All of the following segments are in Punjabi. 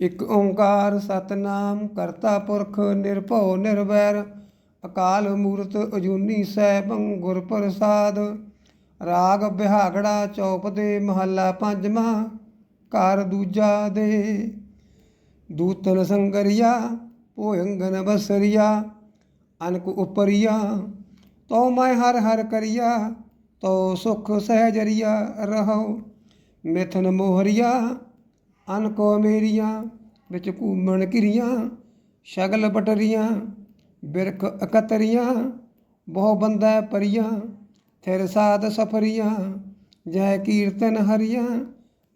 ਇਕ ਓੰਕਾਰ ਸਤਨਾਮ ਕਰਤਾ ਪੁਰਖ ਨਿਰਭਉ ਨਿਰਵੈਰ, ਅਕਾਲ ਮੂਰਤ ਅਜੂਨੀ ਸੈਭੰ ਗੁਰ ਪ੍ਰਸਾਦ। ਰਾਗ ਬਿਹਾਗੜਾ ਚੌਪ ਦੇ ਮਹੱਲਾ ਪੰਜਵਾਂ, ਘਰ ਦੂਜਾ ਦੇ। ਦੂਤਨ ਸੰਗਰਿਆ, ਭੋਇੰਗਨ ਬਸਰਿਆ, ਅਨਕ ਉਪਰਿਆ ਤੋ ਮੈਂ ਹਰ ਹਰ ਕਰਿਆ ਤੋ ਸੁਖ ਸਹਿਜਰੀਆ ਰਹੋ ਮਿਥਨ ਮੋਹਰਿਆ ਅਨਕੋ ਮੇਰੀਆਂ, ਵਿੱਚ ਘੂਮਣ ਕਿਰੀਆਂ ਸ਼ਗਲ ਬਟਰੀਆਂ, ਬਿਰਖ ਇਕਤਰੀਆਂ, ਬਹੁ ਬੰਦਾ ਪਰੀਆਂ, ਥਿਰ ਸਾਧ ਸਫਰੀਆਂ, ਜੈ ਕੀਰਤਨ ਹਰੀਆਂ,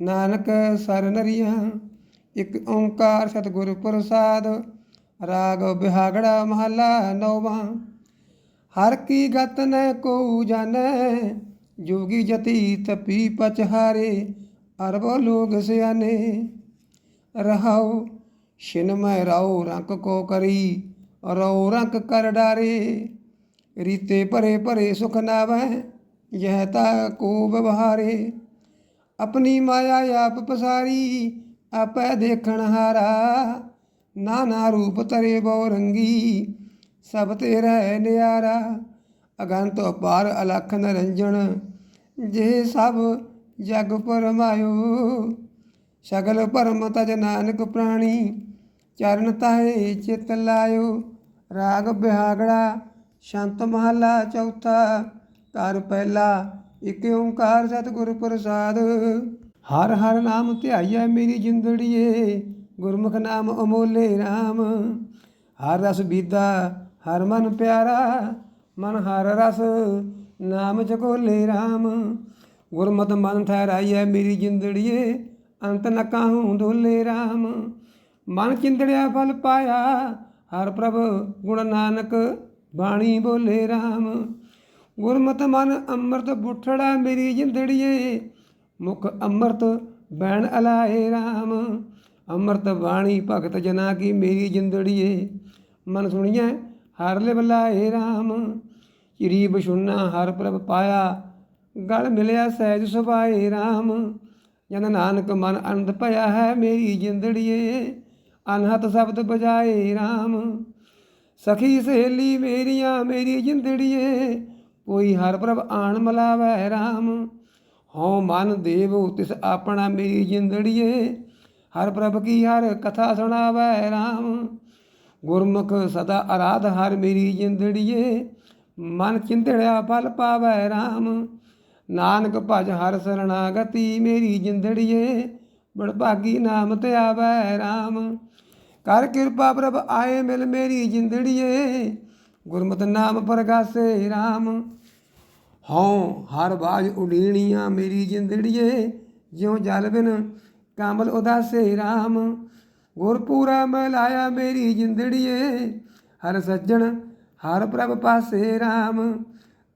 ਨਾਨਕ ਸਰ ਨਰੀਆਂ। ਇੱਕ ਓੰਕਾਰ ਸਤਿਗੁਰ ਪ੍ਰਸਾਦ, ਰਾਗ ਬਿਹਾਗੜਾ ਮਹੱਲਾ ਨੌਵਾਂ। ਹਰ ਕੀ ਗਤ ਨ ਕੋ ਜਾਣੈ, ਜੋਗੀ ਜਤੀ ਤਪੀ ਪਚਹਾਰੇ। ਅਰਬੋ ਲੋਗ ਸਿਆਨੇ, ਰਹਾਉ, ਛਿਨ ਰਾਉ ਰੰਕ ਕੋ ਕਰੀ, ਰਉ ਰੰਕ ਕਰ ਡਾਰੇ। ਰੀਤੇ ਭਰੇ ਭਰੇ ਸੁਖ ਨਾਵੈ, ਯਹ ਤਾ ਕੋ ਵਿਵਹਾਰੇ ਆਪਣੀ ਮਾਇਆ ਆਪ ਪਸਾਰੀ, ਆਪੈ ਦੇਖਣ ਹਾਰਾ। ਨਾਨਾ ਰੂਪ ਤਰੇ ਬਹੁ ਰੰਗੀ, ਸਭ ਤੇ ਰਹਿ ਨਿਆਰਾ। ਅਗੰਤ ਅਪਾਰ ਅਲਖ ਨਰੰਜਨ ਜੇ ਸਭ ਜਗ ਪਰਮਾਇਓ ਸਗਲ ਪਰਮ ਤਜ ਨਾਨਕ ਪ੍ਰਾਣੀ, ਚਰਨ ਤਾਏ ਚਿਤ ਲਾਇਓ। ਰਾਗ ਬਿਹਾਗੜਾ, ਸ਼ੰਤ ਮਹਲਾ ਚੌਥਾ, ਘਰ ਪਹਿਲਾ, ਇਕ ਓੰਕਾਰ ਸਤਿਗੁਰ ਪ੍ਰਸਾਦ। ਹਰ ਹਰ ਨਾਮ ਧਿਆਈਐ ਮੇਰੀ ਜਿੰਦੜੀਏ, ਗੁਰਮੁਖ ਨਾਮ ਅਮੋਲੇ RAM ਹਰ ਰਸ ਬੀਦਾ ਹਰ ਮਨ ਪਿਆਰਾ, ਮਨ ਹਰ ਰਸ, ਨਾਮ ਜਗੋਲੇ RAM ਗੁਰਮਤ ਮਨ ਠਹਿਰਾਈਐ ਮੇਰੀ ਜਿੰਦੜੀਏ, ਅੰਤ ਨ ਕਾਹੂ ਢੋਲੇ RAM ਮਨ ਚਿੰਦੜਿਆ ਫਲ ਪਾਇਆ, ਹਰ ਪ੍ਰਭ ਗੁਣ ਨਾਨਕ ਬਾਣੀ ਬੋਲੇ RAM ਗੁਰਮਤ ਮਨ ਅੰਮ੍ਰਿਤ ਬੁੱਠੜਾ ਮੇਰੀ ਜਿੰਦੜੀਏ, ਮੁਖ ਅੰਮ੍ਰਿਤ ਬੈਣ ਅਲਾਏ RAM ਅੰਮ੍ਰਿਤ ਬਾਣੀ ਭਗਤ ਜਨਾ ਕੀ ਮੇਰੀ ਜਿੰਦੜੀਏ, ਮਨ ਸੁਣੀਐ, ਹਰ ਲਿਵ ਲਾਏ RAM ਚਿਰੀ ਬਸ਼ੁਨਾ ਹਰ ਪ੍ਰਭ ਪਾਇਆ ਗਲ ਮਿਲਿਆ ਸਹਿਜ ਸੁਭਾਏ RAM ਜਨ ਨਾਨਕ ਮਨ ਅਨੰਦ ਭਇਆ ਹੈ ਮੇਰੀ ਜਿੰਦੜੀਏ ਅਨਹਤ ਸ਼ਬਦ ਬਜਾਏ RAM ਸਖੀ ਸਹੇਲੀ ਮੇਰੀਆਂ ਮੇਰੀ ਜਿੰਦੜੀਏ, ਕੋਈ ਹਰ ਪ੍ਰਭ ਆਣ ਮਲਾਵੈ RAM ਹਉ ਮਨ ਦੇਵ ਤਿਸ ਆਪਣਾ ਮੇਰੀ ਜਿੰਦੜੀਏ, ਹਰ ਪ੍ਰਭ ਕੀ ਹਰ ਕਥਾ ਸੁਣਾਵੈ RAM ਗੁਰਮੁਖ ਸਦਾ ਆਰਾਧ ਹਰ ਮੇਰੀ ਜਿੰਦੜੀਏ, ਮਨ ਚਿੰਦੜਿਆ ਫਲ ਪਾਵੈ RAM ਨਾਨਕ ਭਜ ਹਰ ਸਰਣਾਗਤੀ ਮੇਰੀ ਜਿੰਦੜੀਏ ਬੜ ਭਾਗੀ ਨਾਮ ਤੇ ਆਵੈ RAM ਕਰ ਕਿਰਪਾ ਪ੍ਰਭ ਆਏ ਮਿਲ ਮੇਰੀ ਜਿੰਦੜੀਏ, ਗੁਰਮਤਿ ਨਾਮ ਪ੍ਰਗਾਸੇ RAM ਹਉ ਹਰ ਬਾਜ ਉਡੀਣੀਆਂ ਮੇਰੀ ਜਿੰਦੜੀਏ, ਜਿਉ ਜਲ ਬਿਨ ਕਾਮਲ ਉਦਾਸੇ RAM ਗੁਰ ਪੂਰਾ ਮੇਰੀ ਜਿੰਦੜੀਏ, ਹਰ ਸੱਜਣ ਹਰ ਪ੍ਰਭ ਪਾਸੇ RAM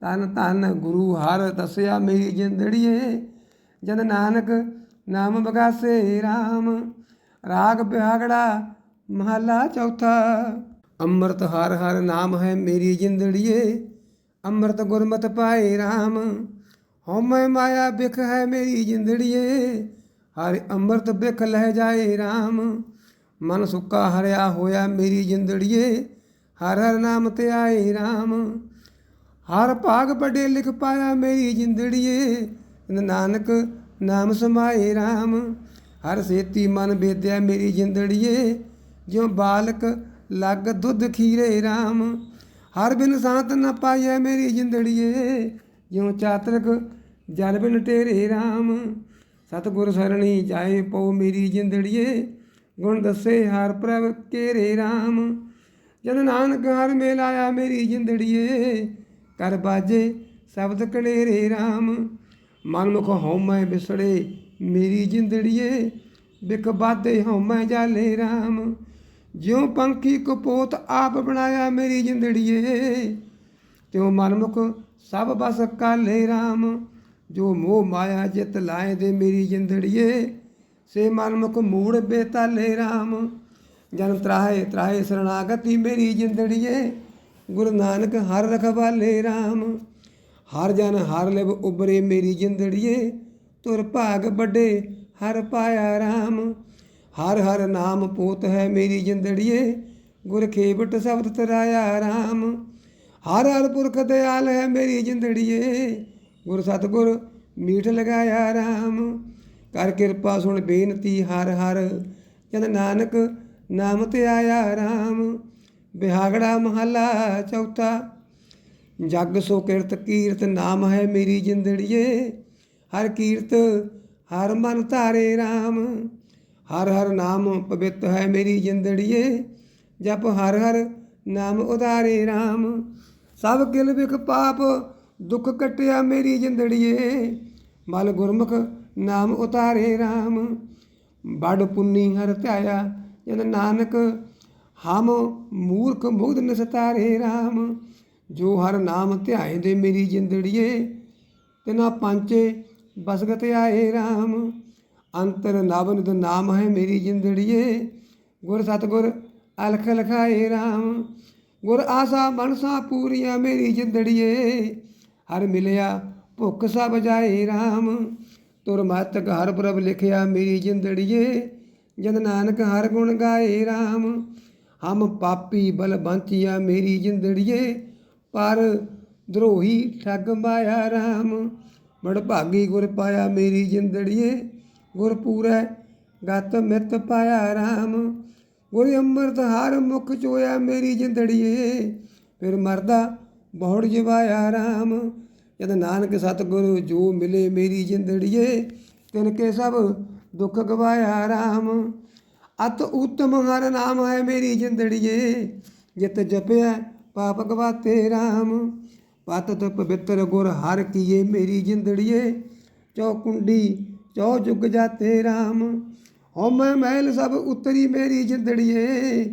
ਤਨ ਤਨ ਗੁਰੂ ਹਰ ਦਸਿਆ ਮੇਰੀ ਜਿੰਦੜੀਏ, ਜਨ ਨਾਨਕ ਨਾਮ ਬਗਾਸੇ RAM ਰਾਗ ਬਿਹਾਗੜਾ ਮਹਲਾ ਚੌਥਾ। ਅੰਮ੍ਰਿਤ ਹਰ ਹਰ ਨਾਮ ਹੈ ਮੇਰੀ ਜਿੰਦੜੀਏ, ਅੰਮ੍ਰਿਤ ਗੁਰਮਤਿ ਪਾਏ RAM ਹਉਮੈ ਮਾਇਆ ਬਿਖ ਹੈ ਮੇਰੀ ਜਿੰਦੜੀਏ, ਹਰ ਅੰਮ੍ਰਿਤ ਬਿਖ ਲਹਿ ਜਾਏ RAM ਮਨ ਸੁੱਕਾ ਹਰਿਆ ਹੋਇਆ ਮੇਰੀ ਜਿੰਦੜੀਏ, ਹਰ ਹਰ ਨਾਮ ਤੇ ਆਏ RAM ਹਰ ਭਾਗ ਬੜੇ ਲਿਖ ਪਾਇਆ ਮੇਰੀ ਜਿੰਦੜੀਏ। ਨਾਨਕ ਨਾਮ ਸਮਾਏ RAM ਹਰ ਸੇਤੀ ਮਨ ਬੇਦਿਆ ਮੇਰੀ ਜਿੰਦੜੀਏ। ਜਿਉ ਬਾਲਕ ਲੱਗ ਦੁੱਧ ਖੀਰੇ RAM ਹਰ ਬਿਨ ਸਾਤ ਨ ਪਾਈਐ ਮੇਰੀ ਜਿੰਦੜੀਏ। ਜਿਉ ਚਾਤਰਕ ਜਲ ਬਿਨ ਤੇਰੇ RAM ਸਤਿਗੁਰ ਸਰਣੀ ਜਾਏ ਪਉ ਮੇਰੀ ਜਿੰਦੜੀਏ। ਗੁਣ ਦੱਸੇ ਹਰ ਪ੍ਰਭ ਕੇਰੇ RAM ਜਦ ਨਾਨਕ ਹਰ ਮੇਲਾਇਆ ਮੇਰੀ ਜਿੰਦੜੀਏ। ਕਰ ਬਾਜੇ, ਸ਼ਬਦ ਕਲੇਰੇ RAM ਮਨਮੁਖ ਹਉਮੈ ਬਿਸੜੇ, ਮੇਰੀ ਜਿੰਦੜੀਏ ਬਿਕ ਬਾਦੇ ਹਉਮੈ ਜਾਲੇ RAM ਜਿਉ ਪੰਖੀ ਕਪੋਤ ਆਪ ਬਣਾਇਆ ਮੇਰੀ ਜਿੰਦੜੀਏ, ਤਿਉ ਮਨਮੁਖ ਸਭ ਬਸ ਕਾਲੇ RAM ਜੋ ਮੋਹ ਮਾਇਆ ਜਿਤ ਲਾਏ ਦੇ ਮੇਰੀ ਜਿੰਦੜੀਏ, ਸੇ ਮਨਮੁਖ ਮੂੜ ਬੇਤਾਲੇ RAM ਜਨ ਤਰਾਹੇ ਤਰਾਹੇ ਸਰਣਾਗਤੀ ਮੇਰੀ ਜਿੰਦੜੀਏ ਗੁਰੂ ਨਾਨਕ ਹਰ ਰਖਵਾਲੇ RAM ਹਰ ਜਨ ਹਰ ਲਿਵ ਉਬਰੇ ਮੇਰੀ ਜਿੰਦੜੀਏ, ਤੁਰ ਭਾਗ ਵੱਡੇ ਹਰ ਪਾਇਆ RAM ਹਰ ਹਰ ਨਾਮ ਪੋਤ ਹੈ ਮੇਰੀ ਜਿੰਦੜੀਏ, ਗੁਰ ਖੇਬਟ ਸ਼ਬਦ ਤਰਾਇਆ RAM ਹਰ ਹਰ ਪੁਰਖ ਦਿਆਲ ਹੈ ਮੇਰੀ ਜਿੰਦੜੀਏ, ਗੁਰ ਸਤਗੁਰ ਮੀਠ ਲਗਾਇਆ RAM ਕਰ ਕਿਰਪਾ ਸੁਣ ਬੇਨਤੀ ਹਰ ਹਰ, ਜਨ ਨਾਨਕ ਨਾਮ ਤੇ ਆਇਆ RAM ਬਿਹਾਗੜਾ ਮਹੱਲਾ ਚੌਥਾ। ਜਗ ਸੋ ਕਿਰਤ, ਕੀਰਤ ਨਾਮ ਹੈ ਮੇਰੀ ਜਿੰਦੜੀਏ। ਹਰ ਕੀਰਤ, ਹਰ ਮਨ ਧਾਰੇ RAM ਹਰ ਹਰ ਨਾਮ ਪਵਿੱਤ ਹੈ ਮੇਰੀ ਜਿੰਦੜੀਏ। ਜਪ ਹਰ ਹਰ ਨਾਮ ਉਧਾਰੇ RAM ਸਭ ਕਿਲ ਵਿਖ ਪਾਪ, ਦੁੱਖ ਕਟਿਆ ਮੇਰੀ ਜਿੰਦੜੀਏ। ਮਲ ਗੁਰਮੁਖ ਨਾਮ ਉਤਾਰੇ RAM ਬੜ ਪੁੰਨੀ ਹਰ ਧਿਆਇਆ ਜਨ ਨਾਨਕ ਹਮ ਮੂਰਖ ਮੁਗਧ ਨਸਤਾਰੇ RAM ਜੋ ਹਰ ਨਾਮ ਧਿਆਏ ਦੇ ਮੇਰੀ ਜਿੰਦੜੀਏ ਤਿਨਾ ਪਾਂਚੇ ਬਸਗਤ ਆਏ RAM ਅੰਤਰ ਨਵਨਿਤ ਨਾਮ ਹੈ ਮੇਰੀ ਜਿੰਦੜੀਏ ਗੁਰ ਸਤਗੁਰ ਅਲਖ ਲਖਾਏ RAM ਗੁਰ ਆਸਾ ਮਨਸਾ ਪੂਰੀਆ ਮੇਰੀ ਜਿੰਦੜੀਏ ਹਰ ਮਿਲਿਆ ਭੁੱਖ ਸਭ ਜਾਏ RAM ਤੁਰ ਮਤ ਘਰ ਪ੍ਰਭ ਲਿਖਿਆ ਮੇਰੀ ਜਿੰਦੜੀਏ ਜਨ ਨਾਨਕ ਹਰ ਗੁਣ ਗਾਏ RAM ਹਮ ਪਾਪੀ ਬਲ ਬੰਚਿਆ ਮੇਰੀ ਜਿੰਦੜੀਏ, ਪਰ ਦਰੋਹੀ ਠੱਗ ਮਾਇਆ ਰਾਮ। ਬੜ ਭਾਗੀ ਗੁਰ ਪਾਇਆ ਮੇਰੀ ਜਿੰਦੜੀਏ, ਗੁਰ ਪੂਰੈ ਗਤ ਮਿਤ ਪਾਇਆ ਰਾਮ। ਗੁਰ ਅੰਮ੍ਰਿਤ ਹਰ ਮੁਖ ਚੋਇਆ ਮੇਰੀ ਜਿੰਦੜੀਏ, ਫਿਰ ਮਰਦਾ ਬਹੁੜ ਜਵਾਇਆ ਰਾਮ। ਜਦ ਨਾਨਕ ਸਤਿਗੁਰੂ ਜੋ ਮਿਲੇ ਮੇਰੀ ਜਿੰਦੜੀਏ, ਤਿਨ ਕੇ ਸਭ ਦੁੱਖ ਗਵਾਇਆ ਰਾਮ। ਅਤ ਉਤਮ ਹਰ ਨਾਮ ਹੈ ਮੇਰੀ ਜਿੰਦੜੀਏ, ਜਿਤ ਜਪਿਆ ਪਾਪ ਗਵਾਤੇ RAM ਪਤਤ ਪਵਿੱਤਰ ਗੁਰ ਹਰ ਕੀਏ ਮੇਰੀ ਜਿੰਦੜੀਏ, ਚੌ ਕੁੰਡੀ ਚੌ ਜੁਗ ਜਾਤੇ RAM ਹਉਮੈ ਮਹਿਲ ਸਭ ਉਤਰੀ ਮੇਰੀ ਜਿੰਦੜੀਏ,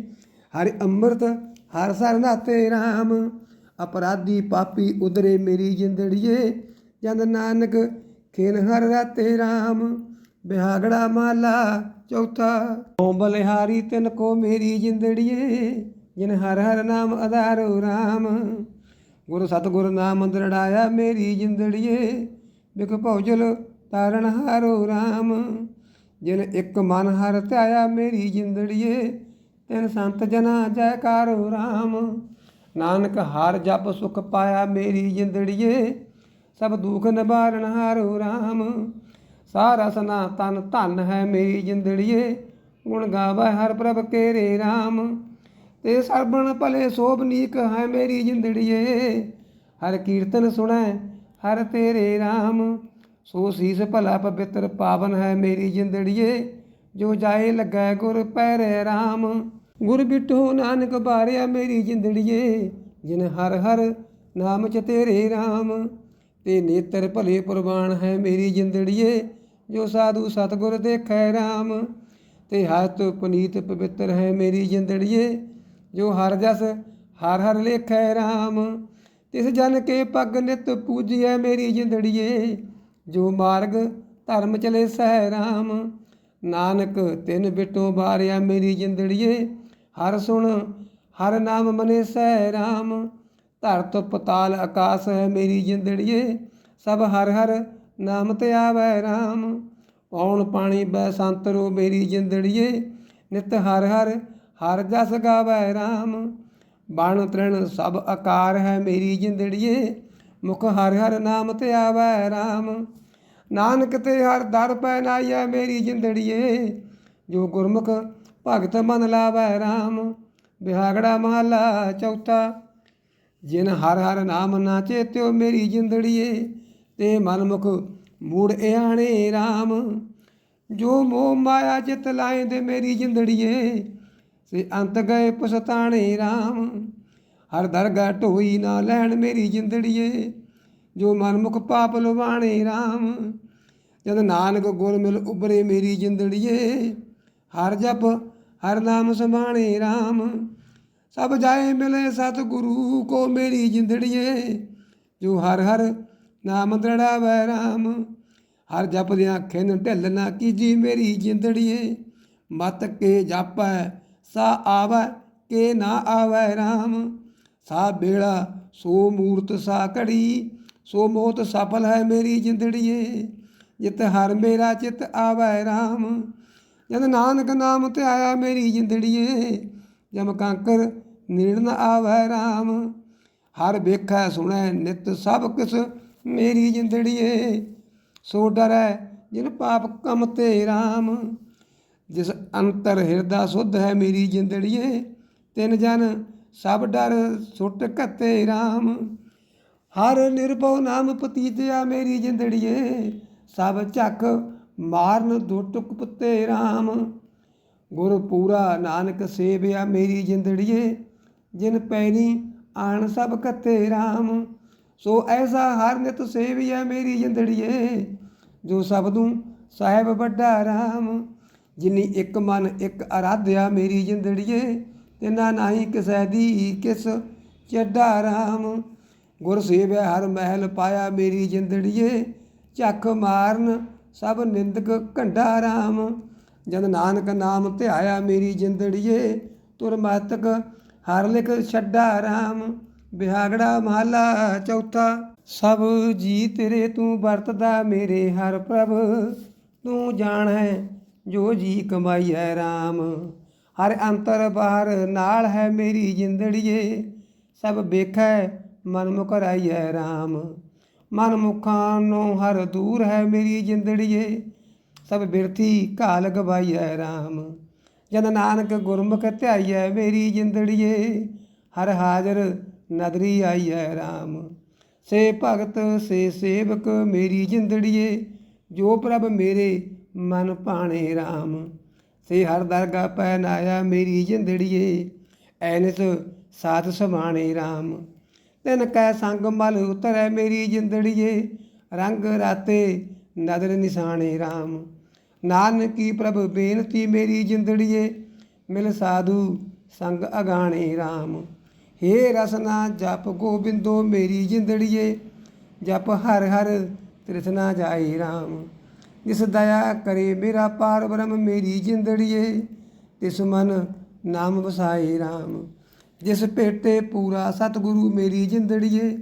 ਹਰ ਅੰਮ੍ਰਿਤ ਹਰ ਸਰਨਾਤੇ RAM ਅਪਰਾਧੀ ਪਾਪੀ ਉਦਰੇ ਮੇਰੀ ਜਿੰਦੜੀਏ ਜਦ ਨਾਨਕ ਖੇਨ ਹਰ ਰਾਤੇ RAM ਬਿਹਾਗੜਾ ਮਾਲਾ ਚੌਥਾ। ਓ ਬਲਿਹਾਰੀ ਤਿਨ ਕੋ ਮੇਰੀ ਜਿੰਦੜੀਏ, ਜਿਨ ਹਰ ਹਰ ਨਾਮ ਆਧਾਰੋ RAM ਗੁਰ ਸਤਗੁਰ ਨਾਮ ਦਰੜਾਇਆ ਮੇਰੀ ਜਿੰਦੜੀਏ ਬਿਕ ਭੌਜਲ ਤਾਰਨ ਹਾਰੋ RAM ਜਿਨ ਇੱਕ ਮਨ ਹਰ ਧਿਆਇਆ ਮੇਰੀ ਜਿੰਦੜੀਏ, ਤਿਨ ਸੰਤ ਜਨਾ ਜੈਕਾਰੋ RAM ਨਾਨਕ ਹਰ ਜਪ ਸੁਖ ਪਾਇਆ ਮੇਰੀ ਜਿੰਦੜੀਏ, ਸਭ ਦੁਖ ਨਿਵਾਰਨ ਹਾਰੋ RAM ਸਾਰਾ ਸਨਾ ਤਨ ਧਨ ਹੈ ਮੇਰੀ ਜਿੰਦੜੀਏ, ਗੁਣ ਗਾਵੇ ਹਰ ਪ੍ਰਭ ਕੇਰੇ RAM ਤੇ ਸਰਬਣ ਭਲੇ ਸੋਭਨੀਕ ਹੈ ਮੇਰੀ ਜਿੰਦੜੀਏ, ਹਰ ਕੀਰਤਨ ਸੁਣੈ ਹਰ ਤੇਰੇ RAM ਸੋ ਸੀਸ ਭਲਾ ਪਵਿੱਤਰ ਪਾਵਨ ਹੈ ਮੇਰੀ ਜਿੰਦੜੀਏ, ਜੋ ਜਾਏ ਲੱਗੈ ਗੁਰ ਪੈਰੇ RAM ਗੁਰ ਬਿਟੋ ਨਾਨਕ ਬਾਰਿਆ ਮੇਰੀ ਜਿੰਦੜੀਏ, ਜਿਨ ਹਰ ਹਰ ਨਾਮ ਚ ਤੇਰੇ RAM ਤੇ ਨੇਤਰ ਭਲੇ ਪ੍ਰਵਾਨ ਹੈ ਮੇਰੀ ਜਿੰਦੜੀਏ ਜੋ ਸਾਧੂ ਸਤਗੁਰ ਦੇਖੈ RAM ਤੇ ਹਸਤ ਪੁਨੀਤ ਪਵਿੱਤਰ ਹੈ ਮੇਰੀ ਜਿੰਦੜੀਏ, ਜੋ ਹਰ ਜਸ, ਹਰ ਹਰ ਲੇਖੈ RAM ਤਿਸ ਜਨ ਕੇ ਪਗ ਨਿਤ ਪੂਜੀਐ ਮੇਰੀ ਜਿੰਦੜੀਏ, ਜੋ ਮਾਰਗ ਧਰਮ ਚਲੇ ਸਹਿ RAM ਨਾਨਕ ਤਿਨ ਬਿਟੋ ਬਾਰਿਆ ਮੇਰੀ ਜਿੰਦੜੀਏ, ਹਰ ਸੁਣ, ਹਰ ਨਾਮ ਮਨੇ ਸਹਿ RAM ਧਰਤ ਪਤਾਲ ਆਕਾਸ ਹੈ ਮੇਰੀ ਜਿੰਦੜੀਏ, ਸਭ ਹਰ ਹਰ ਨਾਮ ਤੇ ਆਵੈ RAM ਪੌਣ ਪਾਣੀ ਬੈ ਸੰਤਰੋ ਮੇਰੀ ਜਿੰਦੜੀਏ। ਨਿਤ ਹਰ ਹਰ ਹਰ ਜਸ ਗਾਵੈ RAM ਬਣ ਤ੍ਰਿਣ ਸਭ ਆਕਾਰ ਹੈ ਮੇਰੀ ਜਿੰਦੜੀਏ। ਮੁਖ ਹਰ ਹਰ ਨਾਮ ਤੇ ਆਵੈ RAM ਨਾਨਕ ਤੇ ਹਰ ਦਰ ਪੈ ਨਾਈਐ ਮੇਰੀ ਜਿੰਦੜੀਏ। ਜੋ ਗੁਰਮੁਖ ਭਗਤ ਮਨ ਲਾਵੈ RAM ਬਿਹਾਗੜਾ ਮਹਲਾ ਚੌਥਾ। ਜਿਨ ਹਰ ਹਰ ਨਾਮ ਨਾ ਚੇਤਿਓ ਮੇਰੀ ਜਿੰਦੜੀਏ। ਤੇ ਮਨਮੁਖ ਮੂੜ ਇਆਣੇ RAM ਜੋ ਮੋਹ ਮਾਇਆ ਚਿਤ ਲਾਏ ਦੇ ਮੇਰੀ ਜਿੰਦੜੀਏ, ਸੇ ਅੰਤ ਗਏ ਪਛਤਾਣੇ RAM ਹਰ ਦਰਗਾ ਢੋਈ ਨਾ ਲੈਣ ਮੇਰੀ ਜਿੰਦੜੀਏ, ਜੋ ਮਨਮੁਖ ਪਾਪ ਲਵਾਣੇ RAM ਜਦ ਨਾਨਕ ਗੁਰ ਮਿਲ ਉਬਰੇ ਮੇਰੀ ਜਿੰਦੜੀਏ, ਹਰ ਜਪ, ਹਰ ਨਾਮ ਸਮਾਣੇ RAM ਸਭ ਜਾਏ ਮਿਲੇ ਸਤ ਗੁਰੂ ਕੋ ਮੇਰੀ ਜਿੰਦੜੀਏ, ਜੋ ਹਰ ਹਰ ਨਾਮ ਦੜਾਵੇ ਰਾਮ। ਹਰ ਜਪਦਿਆਂ ਖਿੰਨ ਢਿੱਲ ਨਾ ਕੀਜੀ ਮੇਰੀ ਜਿੰਦੜੀਏ। ਮਤ ਕੇ ਜਾਪੈ, ਸਾ ਆਵੈ, ਕੇ ਨਾ ਆਵੈ ਰਾਮ। ਸਾ ਬੇੜਾ, ਸੋ ਮੂਰਤ, ਸਾ ਘੜੀ, ਸੋ ਮੋਤ ਸਫਲ ਹੈ ਮੇਰੀ ਜਿੰਦੜੀਏ। ਜਿਤ ਹਰ ਮੇਰਾ ਚਿਤ ਆਵੈ ਰਾਮ। ਜਦ ਨਾਨਕ ਨਾਮ ਤੇ ਆਇਆ ਮੇਰੀ ਜਿੰਦੜੀਏ, ਜਮ ਕਾਂਕਰ ਨੇੜ ਨ ਆਵੈ ਰਾਮ। ਹਰ ਵੇਖੈ, ਸੁਣੈ, ਨਿਤ ਸਭ ਕਿਸ ਮੇਰੀ ਜਿੰਦੜੀਏ, ਸੋ ਡਰੈ ਜਿਨ ਪਾਪ ਕਮ ਤੇ RAM ਜਿਸ ਅੰਤਰ ਹਿਰਦਾ ਸੁਧ ਹੈ ਮੇਰੀ ਜਿੰਦੜੀਏ, ਤਿਨ ਜਨ ਸਭ ਡਰ ਸੁੱਟ ਘਤੇ RAM ਹਰ ਨਿਰਭਉ ਨਾਮ ਪਤੀਜਿਆ ਮੇਰੀ ਜਿੰਦੜੀਏ, ਸਭ ਚੱਕ ਮਾਰਨ ਦੁਟੁਕ ਪੁੱਤੇ RAM ਗੁਰ ਪੂਰਾ ਨਾਨਕ ਸੇਵਿਆ ਮੇਰੀ ਜਿੰਦੜੀਏ, ਜਿਨ ਪੈਣੀ ਆਣ ਸਭ ਕਤੇ RAM ਸੋ ਐਸਾ ਹਰ ਨਿਤ ਸੇਵਿਆ ਮੇਰੀ ਜਿੰਦੜੀਏ, ਜੋ ਸਭ ਨੂੰ ਸਾਹਿਬ ਵੱਡਾ RAM ਜਿਨੀ ਇੱਕ ਮਨ ਇੱਕ ਅਰਾਧਿਆ ਮੇਰੀ ਜਿੰਦੜੀਏ, ਤਿਨਾ ਨਾਹੀ ਕਿਸੈ ਦੀ ਕਿਸ ਚੱਡਾ RAM ਗੁਰ ਸੇਵਿਆ ਹਰ ਮਹਿਲ ਪਾਇਆ ਮੇਰੀ ਜਿੰਦੜੀਏ, ਝੱਖ ਮਾਰਨ ਸਭ ਨਿੰਦਕ ਘੰਡਾ ਰਾਮ। ਜਦ ਨਾਨਕ ਨਾਮ ਧਿਆਇਆ ਮੇਰੀ ਜਿੰਦੜੀਏ, ਤੁਰ ਮਤਕ ਹਰ ਲਿਖ ਛੱਡਾ ਰਾਮ। ਬਿਹਾਗੜਾ ਮਹਲਾ ਚੌਥਾ, ਸਭ ਜੀ ਤੇਰੇ ਤੂੰ ਵਰਤਦਾ ਮੇਰੇ ਹਰ ਪ੍ਰਭ, ਤੂੰ ਜਾਣੈ ਜੋ ਜੀ ਕਮਾਈ ਹੈ RAM ਹਰ ਅੰਤਰ ਬਾਹਰ ਨਾਲ ਹੈ ਮੇਰੀ ਜਿੰਦੜੀਏ, ਸਭ ਵੇਖੈ ਮਨ ਮੁਕਰਾਈਐ RAM ਮਨ ਮੁਖਾਂ ਨੂੰ ਹਰ ਦੂਰ ਹੈ ਮੇਰੀ ਜਿੰਦੜੀਏ, ਸਭ ਬਿਰਥੀ ਘਾਲ ਹੈ RAM ਜਦ ਨਾਨਕ ਗੁਰਮੁਖ ਧਿਆਈ ਹੈ ਮੇਰੀ ਜਿੰਦੜੀਏ, ਹਰ ਹਾਜ਼ਰ ਨਦਰੀ ਆਈ ਹੈ RAM ਸੇ ਭਗਤ, ਸੇ ਸੇਵਕ ਮੇਰੀ ਜਿੰਦੜੀਏ, ਜੋ ਪ੍ਰਭ ਮੇਰੇ ਮਨ ਭਾਣੇ RAM ਸੇ ਹਰ ਦਰਗਾ ਪੈ ਨਾਇਆ ਮੇਰੀ ਜਿੰਦੜੀਏ, ਐਨਸ ਸਾਧ ਸਮਾਣੇ RAM ਤਿਨ ਕੈ ਸੰਗ ਮਲ ਉਤਰੈ ਮੇਰੀ ਜਿੰਦੜੀਏ, ਰੰਗ ਰਾਤੇ ਨਦਰ ਨਿਸ਼ਾਨੇ RAM ਨਾਨਕੀ ਪ੍ਰਭ ਬੇਨਤੀ ਮੇਰੀ ਜਿੰਦੜੀਏ, ਮਿਲ ਸਾਧੂ ਸੰਗ ਅਗਾਣੇ RAM ਹੇ ਰਸਨਾ ਜਪ ਗੋਬਿੰਦੋ ਮੇਰੀ ਜਿੰਦੜੀਏ, ਜਪ ਹਰ ਹਰ ਤ੍ਰਿਸ਼ਨਾ ਜਾਏ RAM ਜਿਸ ਦਇਆ ਕਰੇ ਮੇਰਾ ਪਾਰ ਬ੍ਰਹਮ ਮੇਰੀ ਜਿੰਦੜੀਏ, ਤਿਸ ਮਨ ਨਾਮ ਵਸਾਏ RAM ਜਿਸ ਭੇਟੇ ਪੂਰਾ ਸਤਿਗੁਰੂ ਮੇਰੀ ਜਿੰਦੜੀਏ,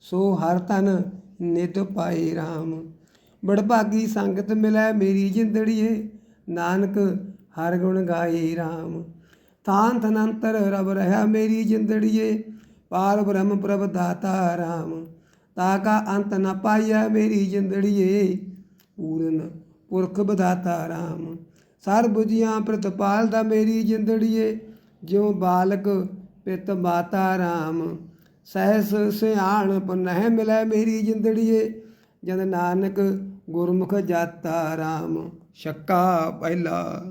ਸੋ ਹਰ ਤਨ ਨਿਤ ਪਾਏ RAM ਬੜਭਾਗੀ ਸੰਗਤ ਮਿਲੈ ਮੇਰੀ ਜਿੰਦੜੀਏ, ਨਾਨਕ ਹਰ ਗੁਣ ਗਾਏ RAM ਤਾਨ ਤਨੰਤਰ ਰਬ ਰਹਾ ਮੇਰੀ ਜਿੰਦੜੀਏ, ਪਾਰ ਬ੍ਰਹਮ ਪ੍ਰਭ ਦਾਤਾ RAM ਤਾ ਕਾ ਅੰਤ ਨ ਪਾਇਆ ਮੇਰੀ ਜਿੰਦੜੀਏ, ਪੂਰਨ ਪੁਰਖ ਬਦਾਤਾ RAM ਸਰਬ ਜੀਆਂ ਪ੍ਰਤਪਾਲ ਦਾ ਮੇਰੀ ਜਿੰਦੜੀਏ, ਜਿਉ ਬਾਲਕ ਪਿਤ ਮਾਤਾ RAM ਸਹਿਸ ਸਿਆਣ ਪੁਨਹਿ ਮਿਲੈ ਮੇਰੀ ਜਿੰਦੜੀਏ ਜਦ ਨਾਨਕ ਗੁਰਮੁਖ ਜਾਤਾ RAM ਛੱਕਾ ਪਹਿਲਾ।